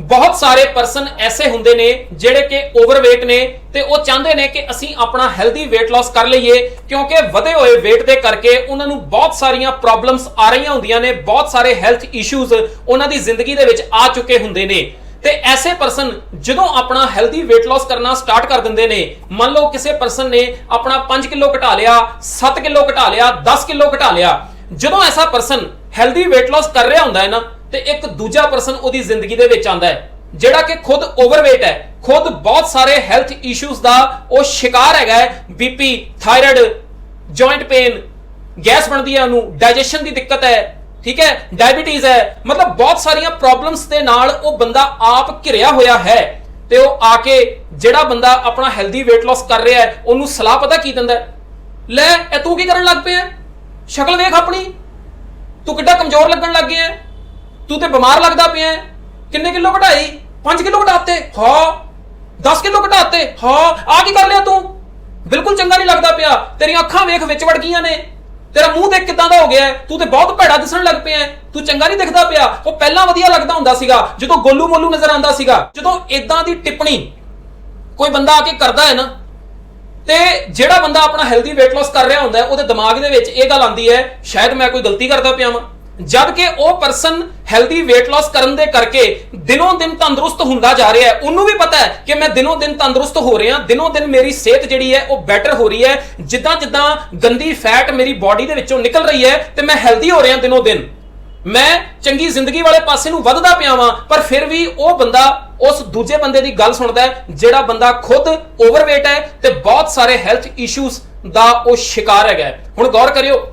ਬਹੁਤ ਸਾਰੇ ਪਰਸਨ ਐਸੇ ਹੁੰਦੇ ਨੇ ਜਿਹੜੇ ਕਿ ਓਵਰਵੇਟ ਨੇ ਤੇ ਉਹ ਚਾਹੁੰਦੇ ਨੇ ਕਿ ਅਸੀਂ ਆਪਣਾ ਹੈਲਦੀ weight loss ਕਰ ਲਈਏ ਕਿਉਂਕਿ ਵਧੇ ਹੋਏ weight ਦੇ ਕਰਕੇ ਉਹਨਾਂ ਨੂੰ ਬਹੁਤ ਸਾਰੀਆਂ ਪ੍ਰੋਬਲਮਸ ਆ ਰਹੀਆਂ ਹੁੰਦੀਆਂ ਨੇ, ਬਹੁਤ ਸਾਰੇ ਹੈਲਥ ਇਸ਼ੂਜ਼ ਉਹਨਾਂ ਦੀ ਜ਼ਿੰਦਗੀ ਦੇ ਵਿੱਚ ਆ ਚੁੱਕੇ ਹੁੰਦੇ ਨੇ। ਤੇ ਐਸੇ ਪਰਸਨ ਜਦੋਂ ਆਪਣਾ ਹੈਲਦੀ weight loss ਕਰਨਾ ਸਟਾਰਟ ਕਰ ਦਿੰਦੇ ਨੇ, ਮੰਨ ਲਓ ਕਿਸੇ ਪਰਸਨ ਨੇ ਆਪਣਾ 5 ਕਿਲੋ ਘਟਾ ਲਿਆ 7 ਕਿਲੋ ਘਟਾ ਲਿਆ 10 ਕਿਲੋ ਘਟਾ ਲਿਆ, ਜਦੋਂ ਐਸਾ ਪਰਸਨ ਹੈਲਦੀ weight loss ਕਰ ਰਿਹਾ ਹੁੰਦਾ ਹੈ ਨਾ ਤੇ ਇੱਕ ਦੂਜਾ ਪਰਸਨ ਉਹਦੀ ਜ਼ਿੰਦਗੀ ਦੇ ਵਿੱਚ ਆਂਦਾ ਹੈ, ਜਿਹੜਾ ਕਿ ਖੁਦ ਓਵਰਵੇਟ ਹੈ, ਖੁਦ ਬਹੁਤ ਸਾਰੇ ਹੈਲਥ ਇਸ਼ੂਜ਼ ਦਾ ਉਹ ਸ਼ਿਕਾਰ ਹੈਗਾ ਹੈ BP thyroid joint pain gas ਬਣਦੀ ਹੈ ਉਹਨੂੰ ਡਾਈਜੈਸ਼ਨ ਦੀ ਦਿੱਕਤ ਹੈ, ਠੀਕ ਹੈ ਡਾਇਬੀਟੀਜ਼ ਹੈ, ਮਤਲਬ ਬਹੁਤ ਸਾਰੀਆਂ ਪ੍ਰੋਬਲਮਸ ਦੇ ਨਾਲ ਉਹ ਬੰਦਾ ਆਪ ਘਿਰਿਆ ਹੋਇਆ ਹੈ ਤੇ ਉਹ ਆ ਕੇ ਜਿਹੜਾ ਬੰਦਾ ਆਪਣਾ ਹੈਲਦੀ weight loss ਕਰ ਰਿਹਾ ਹੈ, ਉਹਨੂੰ ਸਲਾਹ ਪਤਾ ਕੀ ਦਿੰਦਾ ਲੈ, ਇਹ ਤੂੰ ਕੀ ਕਰਨ ਲੱਗ ਪਿਆ ਹੈ? ਸ਼ਕਲ ਵੇਖ ਆਪਣੀ। ਤੂੰ ਕਿੱਡਾ ਕਮਜ਼ੋਰ ਲੱਗਣ ਲੱਗ ਗਿਆ ਤੂੰ ਤੇ ਬਿਮਾਰ ਲੱਗਦਾ ਪਿਆ ਕਿੰਨੇ ਕਿਲੋ ਘਟਾਈ 5 ਕਿਲੋ ਘਟਾਤੇ ਹਾਂ। 10 ਕਿਲੋ ਘਟਾਤੇ ਹਾਂ। ਆ ਕੀ ਕਰ ਲਿਆ ਤੂੰ? ਬਿਲਕੁਲ ਚੰਗਾ ਨਹੀਂ ਲੱਗਦਾ ਪਿਆ। ਤੇਰੀਆਂ ਅੱਖਾਂ ਵੇਖ ਵਿੱਚ ਵੜ ਗਈਆਂ ਨੇ। ਤੇਰਾ ਮੂੰਹ ਦੇਖ ਕਿਦਾਂ ਦਾ ਹੋ ਗਿਆ ਤੂੰ ਤੇ ਬਹੁਤ ਭੈੜਾ ਦਿਸਣ ਲੱਗ ਪਿਆ ਤੂੰ ਚੰਗਾ ਨਹੀਂ ਦਿਖਦਾ ਪਿਆ। ਉਹ ਪਹਿਲਾਂ ਵਧੀਆ ਲੱਗਦਾ ਹੁੰਦਾ ਸੀਗਾ। ਜਦੋਂ ਗੋਲੂ ਮੋਲੂ ਨਜ਼ਰ ਆਉਂਦਾ ਸੀਗਾ। ਜਦੋਂ ਇਦਾਂ ਦੀ ਟਿੱਪਣੀ ਕੋਈ ਬੰਦਾ ਆ ਕੇ ਕਰਦਾ ਹੈ ਨਾ, ਤੇ ਜਿਹੜਾ ਬੰਦਾ ਆਪਣਾ ਹੈਲਦੀ weight loss ਕਰ ਰਿਹਾ ਹੁੰਦਾ ਉਹਦੇ ਦਿਮਾਗ ਦੇ ਵਿੱਚ ਇਹ ਗੱਲ ਆਉਂਦੀ ਹੈ, ਸ਼ਾਇਦ ਮੈਂ ਕੋਈ ਗਲਤੀ ਕਰਦਾ ਪਿਆ ਵਾਂ। ਜਦ ਕਿ ਉਹ ਪਰਸਨ ਹੈਲਦੀ weight loss ਕਰਨ ਦੇ ਕਰਕੇ ਦਿਨੋਂ ਦਿਨ ਤੰਦਰੁਸਤ ਹੁੰਦਾ ਜਾ ਰਿਹਾ ਹੈ, ਉਹਨੂੰ ਵੀ ਪਤਾ ਹੈ ਕਿ ਮੈਂ ਦਿਨੋਂ ਦਿਨ ਤੰਦਰੁਸਤ ਹੋ ਰਿਹਾ, ਦਿਨੋਂ ਦਿਨ ਮੇਰੀ ਸਿਹਤ ਜਿਹੜੀ ਹੈ ਉਹ ਬੈਟਰ ਹੋ ਰਹੀ ਹੈ, ਜਿੱਦਾਂ ਜਿੱਦਾਂ ਗੰਦੀ ਫੈਟ ਮੇਰੀ ਬਾਡੀ ਦੇ ਵਿੱਚੋਂ ਨਿਕਲ ਰਹੀ ਹੈ ਤੇ ਮੈਂ ਹੈਲਦੀ ਹੋ ਰਿਹਾ ਦਿਨੋਂ ਦਿਨ। ਮੈਂ ਚੰਗੀ ਜ਼ਿੰਦਗੀ ਵਾਲੇ ਪਾਸੇ ਨੂੰ ਵੱਧਦਾ ਪਿਆ ਵਾਂ, ਪਰ ਫਿਰ ਵੀ ਉਹ ਬੰਦਾ ਉਸ ਦੂਜੇ ਬੰਦੇ ਦੀ ਗੱਲ ਸੁਣਦਾ ਹੈ, ਜਿਹੜਾ ਬੰਦਾ ਖੁਦ ਓਵਰਵੇਟ ਹੈ ਤੇ ਬਹੁਤ ਸਾਰੇ ਹੈਲਥ ਇਸ਼ੂਜ਼ ਦਾ ਉਹ ਸ਼ਿਕਾਰ ਹੈਗਾ ਹੁਣ ਗੌਰ ਕਰਿਓ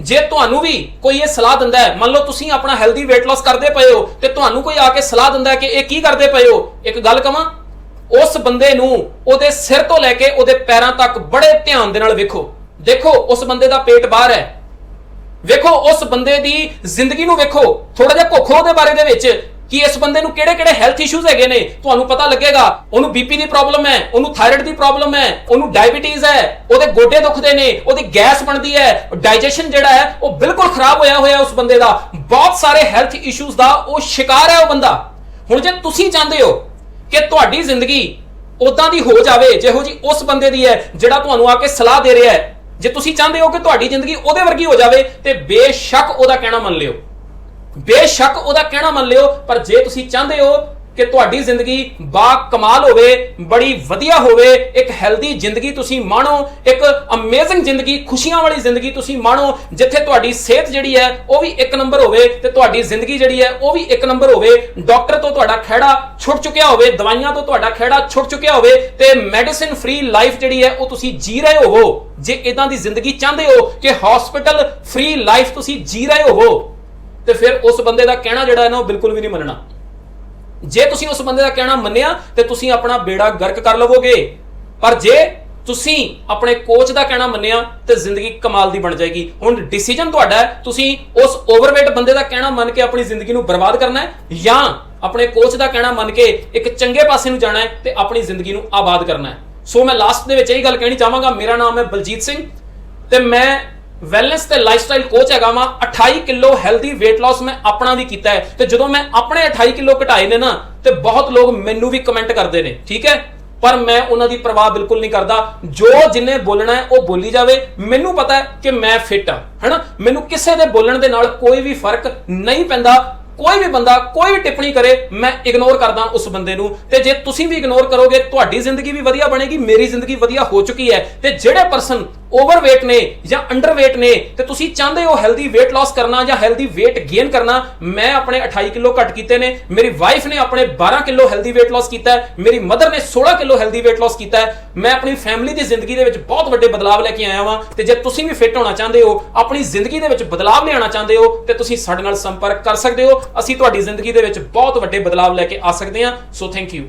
ਜੇ ਤੁਹਾਨੂੰ ਵੀ ਕੋਈ ਇਹ ਸਲਾਹ ਦਿੰਦਾ ਹੈ, ਮੰਨ ਲਓ ਤੁਸੀਂ ਆਪਣਾ ਹੈਲਦੀ weight loss ਕਰਦੇ ਪਏ ਹੋ ਤੇ ਤੁਹਾਨੂੰ ਕੋਈ ਆ ਕੇ ਸਲਾਹ ਦਿੰਦਾ ਹੈ ਕਿ ਇਹ ਕੀ ਕਰਦੇ ਪਏ ਹੋ? ਇੱਕ ਗੱਲ ਕਵਾਂ, ਉਸ ਬੰਦੇ ਨੂੰ ਉਹਦੇ ਸਿਰ ਤੋਂ ਲੈ ਕੇ ਉਹਦੇ ਪੈਰਾਂ ਤੱਕ ਬੜੇ ਧਿਆਨ ਦੇ ਨਾਲ ਵੇਖੋ। ਦੇਖੋ, ਉਸ ਬੰਦੇ ਦਾ ਪੇਟ ਬਾਹਰ ਹੈ। ਵੇਖੋ, ਉਸ ਬੰਦੇ ਦੀ ਜ਼ਿੰਦਗੀ ਨੂੰ ਵੇਖੋ। ਥੋੜਾ ਜਿਹਾ ਘੋਖੋ ਉਹਦੇ ਬਾਰੇ ਦੇ ਵਿੱਚ। ਕਿ ਇਸ ਬੰਦੇ ਨੂੰ ਕਿਹੜੇ-ਕਿਹੜੇ ਹੈਲਥ ਇਸ਼ੂਜ਼ ਹੈਗੇ ਨੇ? ਤੁਹਾਨੂੰ ਪਤਾ ਲੱਗੇਗਾ, ਉਹਨੂੰ ਬੀਪੀ ਦੀ ਪ੍ਰੋਬਲਮ ਹੈ, ਉਹਨੂੰ ਥਾਇਰਾਇਡ ਦੀ ਪ੍ਰੋਬਲਮ ਹੈ, ਉਹਨੂੰ ਡਾਇਬੀਟੀਜ਼ ਹੈ, ਉਹਦੇ ਗੋਡੇ ਦੁਖਦੇ ਨੇ, ਉਹਦੀ ਗੈਸ ਬਣਦੀ ਹੈ ਡਾਈਜੈਸ਼ਨ ਜਿਹੜਾ ਹੈ, ਉਹ ਬਿਲਕੁਲ ਖਰਾਬ ਹੋਇਆ ਹੋਇਆ ਉਸ ਬੰਦੇ ਦਾ। ਬਹੁਤ ਸਾਰੇ ਹੈਲਥ ਇਸ਼ੂਜ਼ ਦਾ ਉਹ ਸ਼ਿਕਾਰ ਹੈ ਉਹ ਬੰਦਾ। ਹੁਣ ਜੇ ਤੁਸੀਂ ਚਾਹੁੰਦੇ ਹੋ ਕਿ ਤੁਹਾਡੀ ਜ਼ਿੰਦਗੀ ਉਦਾਂ ਦੀ ਹੋ ਜਾਵੇ, ਜਿਹੋ ਜੀ ਉਸ ਬੰਦੇ ਦੀ ਹੈ, ਜਿਹੜਾ ਤੁਹਾਨੂੰ ਆ ਕੇ ਸਲਾਹ ਦੇ ਰਿਹਾ ਹੈ, ਜੇ ਤੁਸੀਂ ਚਾਹੁੰਦੇ ਹੋ ਕਿ ਤੁਹਾਡੀ ਜ਼ਿੰਦਗੀ ਉਹਦੇ ਵਰਗੀ ਹੋ ਜਾਵੇ, ਤੇ ਬੇਸ਼ੱਕ ਉਹਦਾ ਕਹਿਣਾ ਮੰਨ ਲਿਓ। ਬੇਸ਼ੱਕ ਉਹਦਾ ਕਹਿਣਾ ਮੰਨ ਲਿਓ, ਪਰ ਜੇ ਤੁਸੀਂ ਚਾਹੁੰਦੇ ਹੋ ਕਿ ਤੁਹਾਡੀ ਜ਼ਿੰਦਗੀ ਬਾ ਕਮਾਲ ਹੋਵੇ, ਬੜੀ ਵਧੀਆ ਹੋਵੇ, ਇੱਕ ਹੈਲਦੀ ਜ਼ਿੰਦਗੀ ਤੁਸੀਂ ਮਾਣੋ, ਇੱਕ ਅਮੇਜ਼ਿੰਗ ਜ਼ਿੰਦਗੀ, ਖੁਸ਼ੀਆਂ ਵਾਲੀ ਜ਼ਿੰਦਗੀ ਤੁਸੀਂ ਮਾਣੋ, ਜਿੱਥੇ ਤੁਹਾਡੀ ਸਿਹਤ ਜਿਹੜੀ ਹੈ, ਉਹ ਵੀ ਇੱਕ ਨੰਬਰ ਹੋਵੇ ਤੇ ਤੁਹਾਡੀ ਜ਼ਿੰਦਗੀ ਜਿਹੜੀ ਹੈ, ਉਹ ਵੀ ਇੱਕ ਨੰਬਰ ਹੋਵੇ। ਡਾਕਟਰ ਤੋਂ ਤੁਹਾਡਾ ਖਹਿੜਾ ਛੁੱਟ ਚੁੱਕਿਆ ਹੋਵੇ, ਦਵਾਈਆਂ ਤੋਂ ਤੁਹਾਡਾ ਖਹਿੜਾ ਛੁੱਟ ਚੁੱਕਿਆ ਹੋਵੇ ਤੇ ਮੈਡੀਸਿਨ ਫ੍ਰੀ ਲਾਈਫ ਜਿਹੜੀ ਹੈ, ਉਹ ਤੁਸੀਂ ਜੀ ਰਹੇ ਹੋਵੋ। ਜੇ ਇਦਾਂ ਦੀ ਜ਼ਿੰਦਗੀ ਚਾਹੁੰਦੇ ਹੋ ਕਿ ਹਸਪੀਟਲ ਫ੍ਰੀ ਲਾਈਫ ਤੁਸੀਂ ਜੀ ਰਹੇ ਹੋਵੋ ਤੇ ਫਿਰ ਉਸ ਬੰਦੇ ਦਾ ਕਹਿਣਾ ਜਿਹੜਾ ਹੈ ਨਾ ਉਹ ਬਿਲਕੁਲ ਵੀ ਨਹੀਂ ਮੰਨਣਾ। ਜੇ ਤੁਸੀਂ ਉਸ ਬੰਦੇ ਦਾ ਕਹਿਣਾ ਮੰਨਿਆ, ਤੇ ਤੁਸੀਂ ਆਪਣਾ ਬੇੜਾ ਗਰਕ ਕਰ ਲਵੋਗੇ। ਪਰ ਜੇ ਤੁਸੀਂ ਆਪਣੇ ਕੋਚ ਦਾ ਕਹਿਣਾ ਮੰਨਿਆ, ਤੇ ਜ਼ਿੰਦਗੀ ਕਮਾਲ ਦੀ ਬਣ ਜਾਏਗੀ। ਹੁਣ ਡਿਸੀਜਨ ਤੁਹਾਡਾ ਹੈ, ਤੁਸੀਂ ਉਸ ਓਵਰਵੇਟ ਬੰਦੇ ਦਾ ਕਹਿਣਾ ਮੰਨ ਕੇ ਆਪਣੀ ਜ਼ਿੰਦਗੀ ਨੂੰ ਬਰਬਾਦ ਕਰਨਾ ਹੈ, ਜਾਂ ਆਪਣੇ ਕੋਚ ਦਾ ਕਹਿਣਾ ਮੰਨ ਕੇ ਇੱਕ ਚੰਗੇ ਪਾਸੇ ਨੂੰ ਜਾਣਾ ਹੈ, ਤੇ ਆਪਣੀ ਜ਼ਿੰਦਗੀ ਨੂੰ ਆਬਾਦ ਕਰਨਾ ਹੈ। ਸੋ ਮੈਂ ਲਾਸਟ ਦੇ ਵਿੱਚ ਇਹ ਗੱਲ ਕਹਿਣੀ ਚਾਹਾਂਗਾ, ਮੇਰਾ ਨਾਮ ਹੈ ਬਲਜੀਤ ਸਿੰਘ, ਤੇ ਮੈਂ ਵੈਲਨੈਸ ਤੇ ਲਾਈਫਸਟਾਈਲ ਕੋਚ ਹੈਗਾ ਵਾਂ। 28 ਕਿਲੋ ਹੈਲਦੀ weight loss ਮੈਂ ਆਪਣਾ ਵੀ ਕੀਤਾ ਹੈ। ਤੇ ਜਦੋਂ ਮੈਂ ਆਪਣੇ 28 ਕਿਲੋ ਘਟਾਏ ਨੇ ਨਾ, ਤੇ ਬਹੁਤ ਲੋਕ ਮੈਨੂੰ ਵੀ ਕਮੈਂਟ ਕਰਦੇ ਨੇ, ਠੀਕ ਹੈ? ਪਰ ਮੈਂ ਉਹਨਾਂ ਦੀ ਪਰਵਾਹ ਬਿਲਕੁਲ ਨਹੀਂ ਕਰਦਾ। ਜੋ ਜਿੰਨੇ ਬੋਲਣਾ ਹੈ, ਉਹ ਬੋਲੀ ਜਾਵੇ। ਮੈਨੂੰ ਪਤਾ ਹੈ ਕਿ ਮੈਂ ਫਿੱਟ ਹਾਂ, ਹੈਨਾ? ਮੈਨੂੰ ਕਿਸੇ ਦੇ ਬੋਲਣ ਦੇ ਨਾਲ ਕੋਈ ਵੀ ਫ਼ਰਕ ਨਹੀਂ ਪੈਂਦਾ। ਕੋਈ ਵੀ ਬੰਦਾ ਕੋਈ ਵੀ ਟਿੱਪਣੀ ਕਰੇ, ਮੈਂ ਇਗਨੋਰ ਕਰਦਾ ਉਸ ਬੰਦੇ ਨੂੰ। ਤੇ ਜੇ ਤੁਸੀਂ ਵੀ ਇਗਨੋਰ ਕਰੋਗੇ, ਤੁਹਾਡੀ ਜ਼ਿੰਦਗੀ ਵੀ ਵਧੀਆ ਬਣੇਗੀ, ਮੇਰੀ ਜ਼ਿੰਦਗੀ ਵਧੀਆ ਹੋ ਚੁੱਕੀ ਹੈ। ਤੇ ਜਿਹੜੇ ਪਰਸਨ ਓਵਰਵੇਟ ਨੇ ਜਾਂ ਅੰਡਰਵੇਟ ਨੇ, ਤੇ ਤੁਸੀਂ ਚਾਹੁੰਦੇ ਹੋ ਹੈਲਦੀ weight loss ਕਰਨਾ ਜਾਂ ਹੈਲਦੀ weight gain ਕਰਨਾ? ਮੈਂ ਆਪਣੇ 28 ਕਿਲੋ ਘੱਟ ਕੀਤੇ ਨੇ, ਮੇਰੀ ਵਾਈਫ ਨੇ ਆਪਣੇ 12 ਕਿਲੋ ਹੈਲਦੀ weight loss ਕੀਤਾ ਹੈ, ਮੇਰੀ ਮਦਰ ਨੇ 16 ਕਿਲੋ ਹੈਲਦੀ weight loss ਕੀਤਾ ਹੈ। ਮੈਂ ਆਪਣੀ ਫੈਮਿਲੀ ਦੀ ਜ਼ਿੰਦਗੀ ਦੇ ਵਿੱਚ ਬਹੁਤ ਵੱਡੇ ਬਦਲਾਅ ਲੈ ਕੇ ਆਇਆ ਵਾਂ, ਤੇ ਜੇ ਤੁਸੀਂ ਵੀ ਫਿੱਟ ਹੋਣਾ ਚਾਹੁੰਦੇ ਹੋ, ਆਪਣੀ ਜ਼ਿੰਦਗੀ ਦੇ ਵਿੱਚ ਬਦਲਾਅ ਲਿਆਉਣਾ ਚਾਹੁੰਦੇ ਹੋ, ਤੇ ਤੁਸੀਂ ਸਾਡੇ ਨਾਲ ਸੰਪਰਕ ਕਰ ਸਕਦੇ ਹੋ। ਅਸੀਂ ਤੁਹਾਡੀ ਜ਼ਿੰਦਗੀ ਦੇ ਵਿੱਚ ਬਹੁਤ ਵੱਡੇ ਬਦਲਾਅ ਲੈ ਕੇ ਆ ਸਕਦੇ ਹਾਂ। So thank you